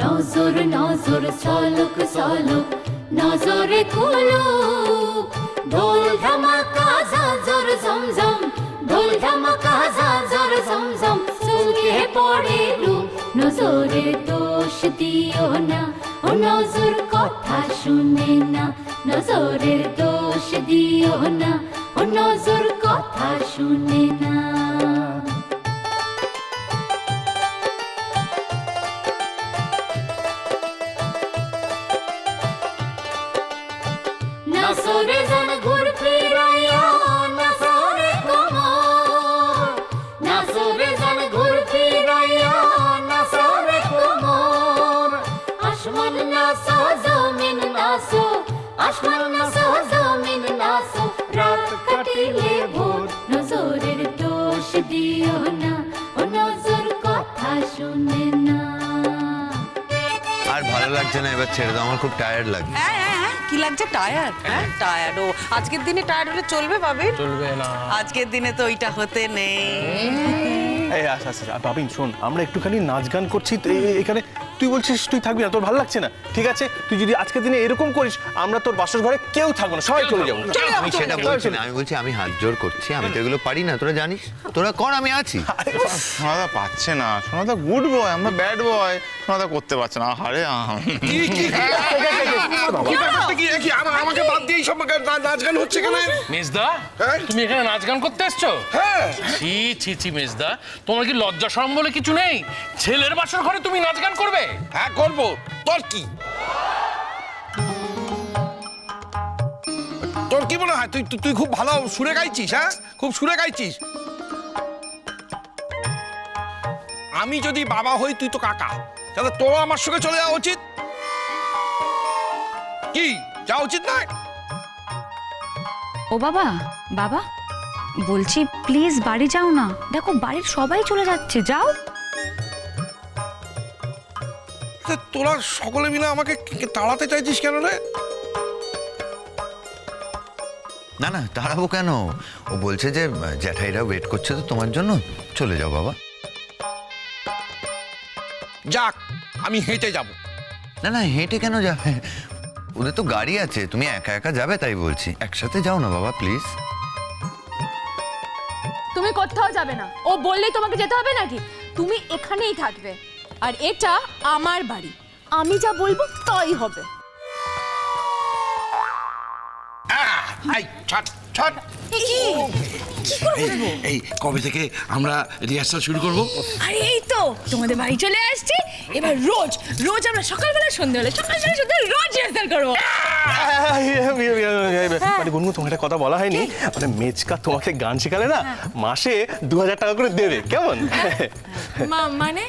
নজর নজর সলক সলক নজরে খোলো ঢোল, ধামাকা জাজর জমজম ঢোল, ধামাকা জাজর জমজম চুলকে পড়ে নজরে দোষ দিও না। ও নজর, কথা শুনে না। নজরের দোষ দিও না। ও নজর, কথা শুনে না। ভালো লাগছে না এবার ছেড়ে দাও আমার খুব টায়ার্ড লাগছে। হ্যাঁ হ্যাঁ হ্যাঁ কি লাগছে? টায়ার্ড হ্যাঁ? টায়ার্ড ও আজকের দিনে টায়ার্ড হলে চলবে ভাবি? চলবে না। আজকের দিনে তো ওইটা হতে নেই। এই আচ্ছা আচ্ছা বাবিন শোন আমরা একটুখানি নাচ গান করছি তো এখানে তুই বলছিস তুই থাকবি না তোর ভালো লাগছে না। ঠিক আছে? তুই যদি আজকের দিনে এরকম করিস আমরা তোর বাসর ঘরে কেউ থাকব না সবাই চলে যাব। আমি সেটা বলছি না আমি বলছি আমি হাত জোর করছি আমি তো এগুলো পারি না তোরা জানিস? তোরা কর আমি আছি। সোনাদা পাচ্ছে না সোনাদা গুড বয় আমরা ব্যাড বয় সোনাদা করতে পারছে না হারে কি কি কি? ব্যাপারটা কি কি আমা- আমাকে বাদ দিয়ে সব নাচ গান হচ্ছে কেন? মেজদা হ্যাঁ? তুমি এখানে নাচ গান করতে এসছো? হ্যাঁ। ছি ছি ছি মেজদা তোমার কি লজ্জা শরম বলে কিছু নেই? ছেলের বাসর ঘরে তুমি নাচ গান করবে? হ্যাঁ করব। তোর কি? তোর কি মনে হয়? তুই, তুই- খুব ভালো সুরে গাইছিস হ্যাঁ? খুব সুরে গাইছিস। আমি যদি বাবা হই, তুই তো কাকা। তাহলে তোরও আমার সঙ্গে চলে যাওয়া উচিত। কি? যাওয়া উচিত নয়? ও বাবা বাবা, বলছি প্লিজ বাড়ি যাও না। দেখো, বাড়ির সবাই চলে যাচ্ছে, যাও। তা তোরা সকলে মিলে আমাকে কি- কি তাড়াতে চাইছিস কেন রে? না না তাড়াবো কেন? ও বলছে যে জ্যাঠাইরা ওয়েট করছে তো তোমার জন্য। চলে যাও বাবা। যাক আমি হেঁটে যাব। না না হেঁটে কেন যাবে? ওদের তো গাড়ি আছে তুমি একা একা যাবে তাই বলছি। একসাথে যাও না বাবা প্লিজ তুমি কোথাও যাবে না। ও বললেই তোমাকে যেতে হবে নাকি? তুমি এখানেই থাকবে। আর এটা আমার বাড়ি। আমি যা বলব তাই হবে। এই কবে থেকে আমরা রিহার্সাল শুরু করব? আরে এই তো তোমাদের বাড়ি চলে আসছে। এবার রোজ রোজ আমরা সকালবেলা সন্ধ্যাবেলা সকালবেলা সন্ধ্যা রোজ রিহার্সাল করব। মানে গুনগুন তোমাকে একটা কথা বলা হয়নি? মানে মেচকা তোমাকে গান শেখালে না মাসে দু হাজার টাকা করে দেবে। কেমন? মা- মানে?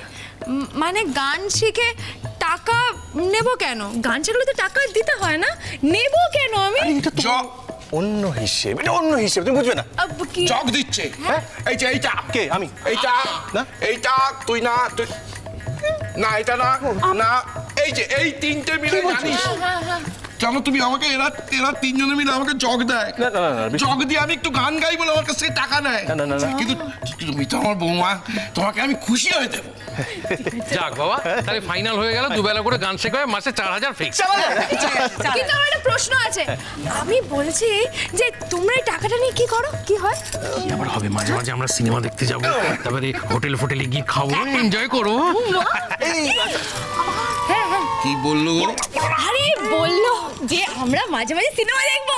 মানে গান শিখে টাকা নেব কেন? গান শিখলে তো টাকা দিতে হয় না। নেব কেন আমি? অন্য হিসেবে এটা অন্য হিসেবে তুমি বুঝবে না। আব, কি? জগ দিচ্ছে। হ্যাঁ? এই যে এইটা কে? আমি? এইটা না? এইটা তুই না তুই না এটা না না। এই যে এই তিনটে মিলে জানিস। কেন তুমি আমাকে এরা এরা তিনজনে মিলে আমাকে জগ দেয়। না, না, না, না, বেশ- জগ দিয়ে আমি একটু গান গাই বলে আমার কাছ টাকা নেয়। না, না, না, না। কিন্তু তুমি তো আমার বৌমা তোমাকে আমি খুশি হয়ে দেবো। যাক বাবা তাহলে ফাইনাল হয়ে গেল দুবেলা করে গান শেখাবে মাসে চার হাজার ফিক্স কিন্তু আমার একটা প্রশ্ন আছে। আমি বলছি যে তোমরা এই টাকাটা নিয়ে কি করো? কি হয়? কি আবার হবে? মাঝে মাঝে আমরা সিনেমা দেখতে যাব তারপরে হোটেল ফোটেলে গিয়ে খাব এনজয় করব। হ্যাঁ হ্যাঁ। কি? বলল যে আমরা মাঝে মাঝে সিনেমা দেখব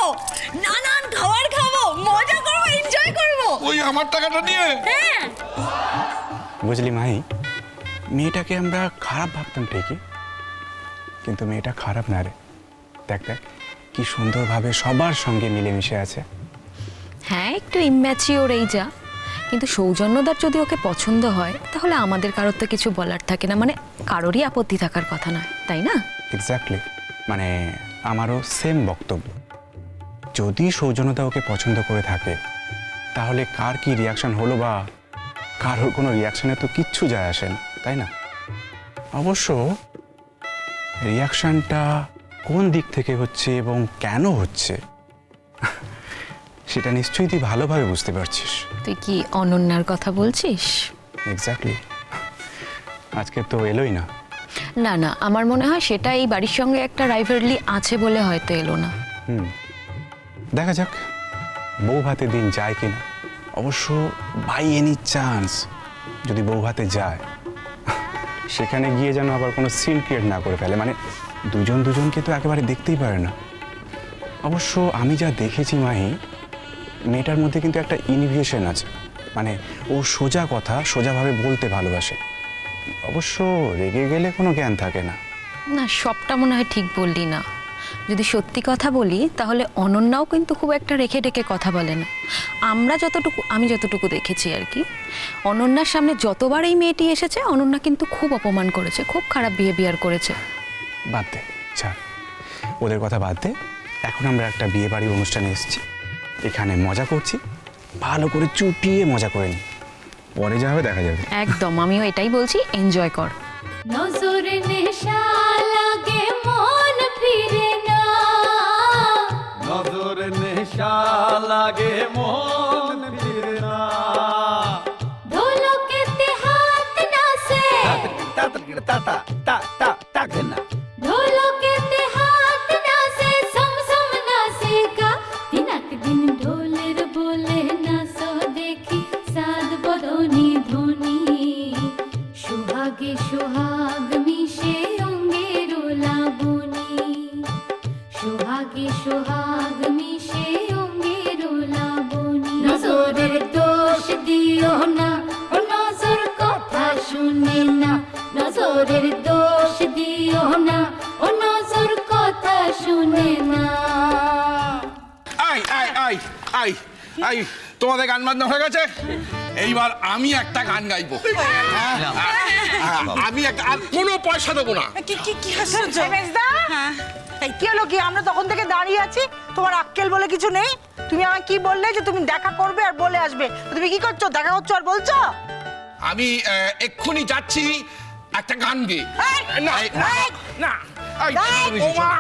নানান খাবার খাব মজা করব এনজয় করব। ওই আমার টাকাটা নিয়ে। হ্যাঁ। বুঝলি মাই মেয়েটাকে আমরা খারাপ ভাবতাম ঠিকই কিন্তু মেয়েটা খারাপ না রে। দেখ দেখ কি সুন্দরভাবে সবার সঙ্গে মিলেমিশে আছে। হ্যাঁ একটু ইম্যাচিওর এই যা কিন্তু সৌজন্যদার যদি ওকে পছন্দ হয় তাহলে আমাদের কারোর তো কিছু বলার থাকে না মানে কারোরই আপত্তি থাকার কথা নয় তাই না? এক্স্যাক্টলি মানে আমারও সেম বক্তব্য। যদি সৌজন্যতা ওকে পছন্দ করে থাকে তাহলে কার কি রিয়াকশন হলো বা কারোর কোনো রিয়াকশনে তো কিচ্ছু যায় আসে না তাই না? অবশ্য রিয়াকশানটা কোন দিক থেকে হচ্ছে এবং কেন হচ্ছে সেটা নিশ্চয়ই তুই ভালোভাবে বুঝতে পারছিস। তুই কি অনন্যার কথা বলছিস? এক্স্যাক্টলি আজকে তো এলোই না। না না, আমার মনে হয় সেটা এই বাড়ির সঙ্গে একটা রাইভারলি আছে বলে হয়তো এলো না। হুম, দেখা যাক বউ ভাতে দিন যায় কিনা অবশ্য বাই এনি চান্স যদি বউ ভাতে যায়, সেখানে গিয়ে যেন আবার কোনো সিন ক্রিয়েট না করে ফেলে। মানে দুজন দুজনকে তো একেবারে দেখতেই পারে না। অবশ্য আমি যা দেখেছি মাহি, মেয়েটার মধ্যে কিন্তু একটা ইনভিয়েশন আছে। মানে ও সোজা কথা সোজাভাবে বলতে ভালোবাসে। অবশ্য রেগে গেলে কোনো জ্ঞান থাকে না। না সবটা মনে হয় ঠিক বললি না। যদি সত্যি কথা বলি তাহলে অনন্যাও কিন্তু খুব একটা রেখে রেখে কথা বলে না। আমরা যতটুকু আমি যতটুকু দেখেছি আর কি অনন্যার সামনে যতবার এই মেয়েটি এসেছে অনন্যা কিন্তু খুব অপমান করেছে খুব খারাপ বিহেভিয়ার করেছে। বাদ দে ছাড়। ওদের কথা বাদ দে। এখন আমরা একটা বিয়ে বাড়ির অনুষ্ঠানে এসেছি। এখানে মজা করছি। ভালো করে চুটিয়ে মজা করে নি। পরে যা হবে দেখা যাবে। একদম আমিও এটাই বলছি এনজয় কর। নজর নেশা গান বাজনা হয়ে গেছে। এইবার আমি একটা গান গাইবো। আমি একটা আর কোনো পয়সা দেবো না। কি কি কি আশ্চর্য হ্যাঁ কি হলো কি? আমরা তখন থেকে দাঁড়িয়ে আছি। তোমার আক্কেল বলে কিছু নেই। তুমি আমায় কি বললে যে তুমি দেখা করবে আর বলে আসবে? তুমি কি করছ? দেখা করছ আর বলছো? আমি এক্ষুনি যাচ্ছি। একটা গান গেয়ে। এই, না না।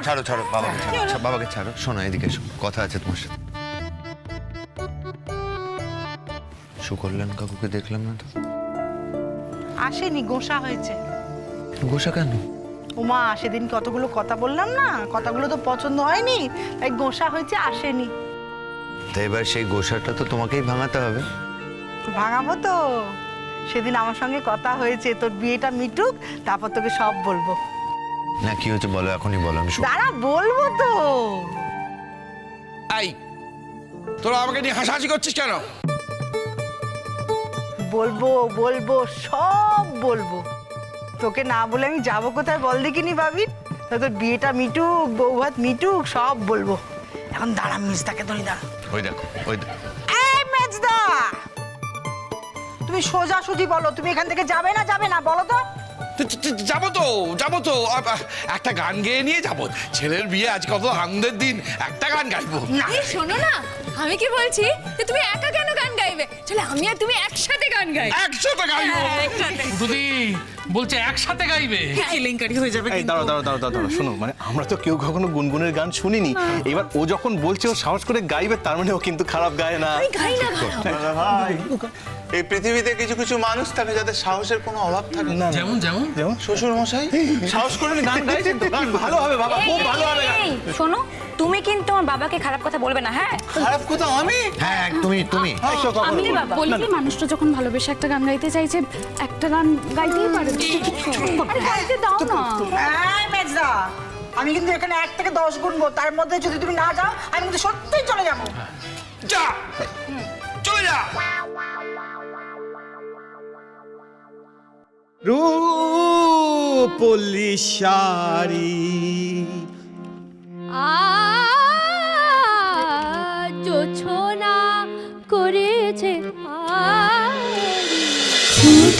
ছাড়ো ছাড়ো বাবাকে ছাড়ো বাবাকে ছাড়ো। শোনো এদিকে এসো। কথা আছে তোমার সাথে। সুকল্যাণ কাকুকে দেখলাম না তো। আসেনি গোসা হয়েছে। গোসা কেন? ওমা সেদিন কতগুলো কথা বললাম না? কথাগুলো তো পছন্দ হয়নি তাই গোসা হয়েছে আসেনি। তাই এবার সেই গোসাটা তো তোমাকেই ভাঙাতে হবে। ভাঙাবো তো। সেদিন আমার সঙ্গে কথা হয়েছে তোর বিয়েটা মিটুক তারপর তোকে সব বলব। না কি হচ্ছে বলো এখনই বলো আমি। দাঁড়া বলব তো। এই তোরা আমাকে নিয়ে হাসাহাসি করছিস কেন? বলব বলব সব বলব। তোকে না বলে আমি যাব কোথায় বল দেখিনি ভাবি। তোর বিয়েটা মিটুক বউ ভাত মিটুক সব বলব। এখন দাঁড়া মিসদাকে ধরি দাঁড়া। ওই দেখো ওই এই মেজদা! তুমি সোজা সুজি বলো তুমি এখান থেকে যাবে না যাবে না বলো তো। যাব তো যাব তো। একটা গান গেয়ে নিয়ে যাব। ছেলের বিয়ে আজ কত আনন্দের দিন একটা গান গাইবো। না। শোনো না আমি কি বলছি তুমি একা কেন গান গাইবে। চলে আমি আর তুমি একসাথে গান গাই। একসাথে গাইবো? যদি বলছে একসাথে গাইবে। কেলেঙ্কারি হয়ে যাবে এই দাঁড়াও দাঁড়াও দাঁড়াও দাঁড়াও শোনো মানে আমরা তো কেউ কখনো গুনগুনের গান শুনিনি। এবার ও যখন বলছে ও সাহস করে গাইবে তার মানে ও কিন্তু খারাপ গায় না। গাই না দাদা ভাই। এই পৃথিবীতে কিছু কিছু মানুষ থাকে যাদের সাহসের কোনো অভাব থাকে না। যেমন যেমন। যেমন? শ্বশুর মশাই সাহস করে গান গাইছেন তো? গান ভালো হবে বাবা খুব ভালো হবে। এই, শোনো তুমি কিন্তু আমার বাবাকে খারাপ কথা বলবে না হ্যাঁ? খারাপ কথা আমি? হ্যাঁ তুমি তুমি। আমি বাবা। বলি কি মানুষটা যখন ভালোবেসে একটা গান গাইতে চাইছে একটা গান গাইতেই পারে। আরে গাইতে দাও না। এই মেজদা আমি কিন্তু এখানে এক থেকে দশ গুনবো তার মধ্যে যদি তুমি না যাও আমি কিন্তু সত্যিই চলে যাব। যা। চলে যা। রূপলি শাড়ি।